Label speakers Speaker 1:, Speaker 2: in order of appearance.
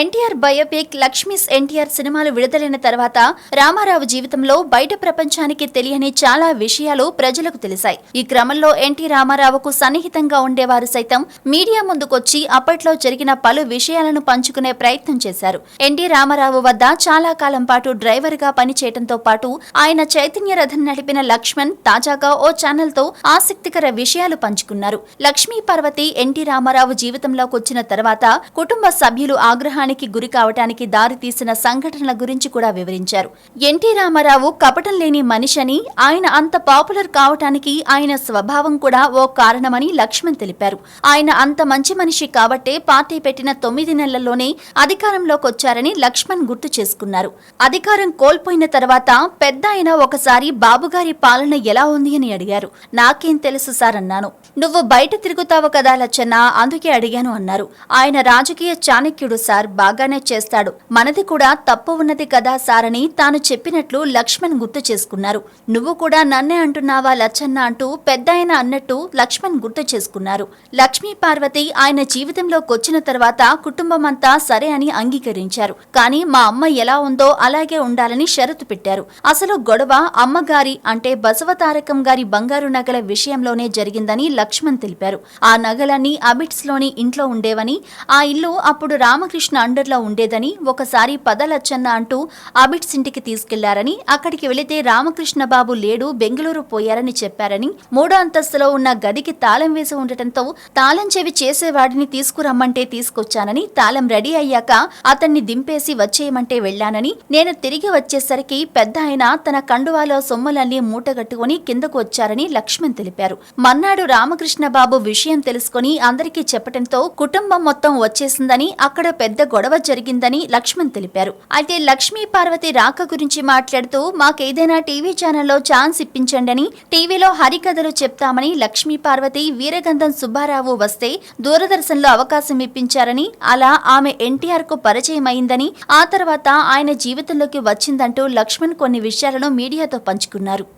Speaker 1: NTR biopic Lakshmi's NTR సినిమాలు విడుదలైన తర్వాత రామారావు జీవితంలో బయట ప్రపంచానికి తెలియని చాలా విషయాలు ప్రజలకు తెలిసాయి. ఈ క్రమంలో ఎన్టీ రామారావుకు సన్నిహితంగా ఉండేవారు సైతం మీడియా ముందుకొచ్చి అప్పట్లో జరిగిన పలు విషయాలను పంచుకునే ప్రయత్నం చేశారు. ఎన్టీ రామారావు వద్ద చాలా కాలం పాటు డ్రైవర్గా పనిచేయడంతో పాటు ఆయన చైతన్య రథం నడిపిన లక్ష్మణ్ తాజాగా ఓ ఛానల్తో ఆసక్తికర విషయాలు పంచుకున్నారు. లక్ష్మీ పార్వతి ఎన్టీ రామారావు జీవితంలోకి వచ్చిన తర్వాత కుటుంబ సభ్యులు ఆగ్రహాన్ని ఆగ్రహానికి గురి కావటానికి దారితీసిన సంఘటనల గురించి కూడా వివరించారు. ఎన్టీ రామారావు కపటం లేని మనిషని ఆయన అంత పాపులర్ కావటానికి ఆయన స్వభావం కూడా ఓ కారణమని లక్ష్మణ్ తెలిపారు. ఆయన అంత మంచి మనిషి కాబట్టే పార్టీ పెట్టిన తొమ్మిది నెలల్లోనే అధికారంలోకొచ్చారని లక్ష్మణ్ గుర్తు చేసుకున్నారు. అధికారం కోల్పోయిన తర్వాత పెద్ద ఆయన ఒకసారి బాబుగారి పాలన ఎలా ఉంది అని అడిగారు. నాకేం తెలుసు సార్ అన్నాను. నువ్వు బయట తిరుగుతావు కదా లచ్చన్న అందుకే అడిగాను అన్నారు. ఆయన రాజకీయ చాణక్యుడు సార్ బాగానే చేస్తాడు. మనది కూడా తప్పు ఉన్నది కదా సార్ అని తాను చెప్పినట్లు లక్ష్మణ్ గుర్తు చేసుకున్నారు. నువ్వు కూడా నన్నే అంటున్నావా లచ్చన్న అంటూ పెద్దాయన అన్నట్టు లక్ష్మణ్ గుర్తు చేసుకున్నారు. లక్ష్మీ పార్వతి ఆయన జీవితంలోకొచ్చిన తర్వాత కుటుంబం అంతా సరే అని అంగీకరించారు. కానీ మా అమ్మ ఎలా ఉందో అలాగే ఉండాలని షరతు పెట్టారు. అసలు గొడవ అమ్మగారి అంటే బసవతారకం గారి బంగారు నగల విషయంలోనే జరిగిందని లక్ష్మణ్ తెలిపారు. ఆ నగలన్నీ అబిట్స్లోని ఇంట్లో ఉండేవని ఆ ఇల్లు అప్పుడు రామకృష్ణ అండర్లో ఉండేదని ఒకసారి పదలచ్చన్న అంటూ అబిట్స్ ఇంటికి తీసుకెళ్ళారని అక్కడికి వెళితే రామకృష్ణ బాబు లేడు బెంగళూరు పోయారని చెప్పారని మూడో అంతస్తులో ఉన్న గదికి తాళం వేసి ఉండటంతో తాళం చెవి చేసేవాడిని తీసుకురమ్మంటే తీసుకొచ్చానని తాళం రెడీ అయ్యాక అతన్ని దింపేసి వచ్చేయమంటే వెళ్ళానని నేను తిరిగి వచ్చేసరికి పెద్ద ఆయన తన కండువాలో సొమ్ములన్నీ మూటగట్టుకుని కిందకు వచ్చారని లక్ష్మణ్ తెలిపారు. మన్నాడు రామకృష్ణ బాబు విషయం తెలుసుకుని అందరికీ చెప్పటంతో కుటుంబం మొత్తం వచ్చేసిందని అక్కడ పెద్ద గొడవ జరిగిందని లక్ష్మణ్ తెలిపారు. అయితే లక్ష్మీ పార్వతి రాక గురించి మాట్లాడుతూ మాకేదైనా టీవీ ఛానల్లో ఛాన్స్ ఇప్పించండని టీవీలో హరికథలు చెప్తామని లక్ష్మీ పార్వతి వీరగంధం సుబ్బారావు వస్తే దూరదర్శన్లో అవకాశం ఇప్పించారని అలా ఆమె ఎన్టీఆర్కు పరిచయం అయిందని ఆ తర్వాత ఆయన జీవితంలోకి వచ్చిందంటూ లక్ష్మణ్ కొన్ని విషయాలను మీడియాతో పంచుకున్నారు.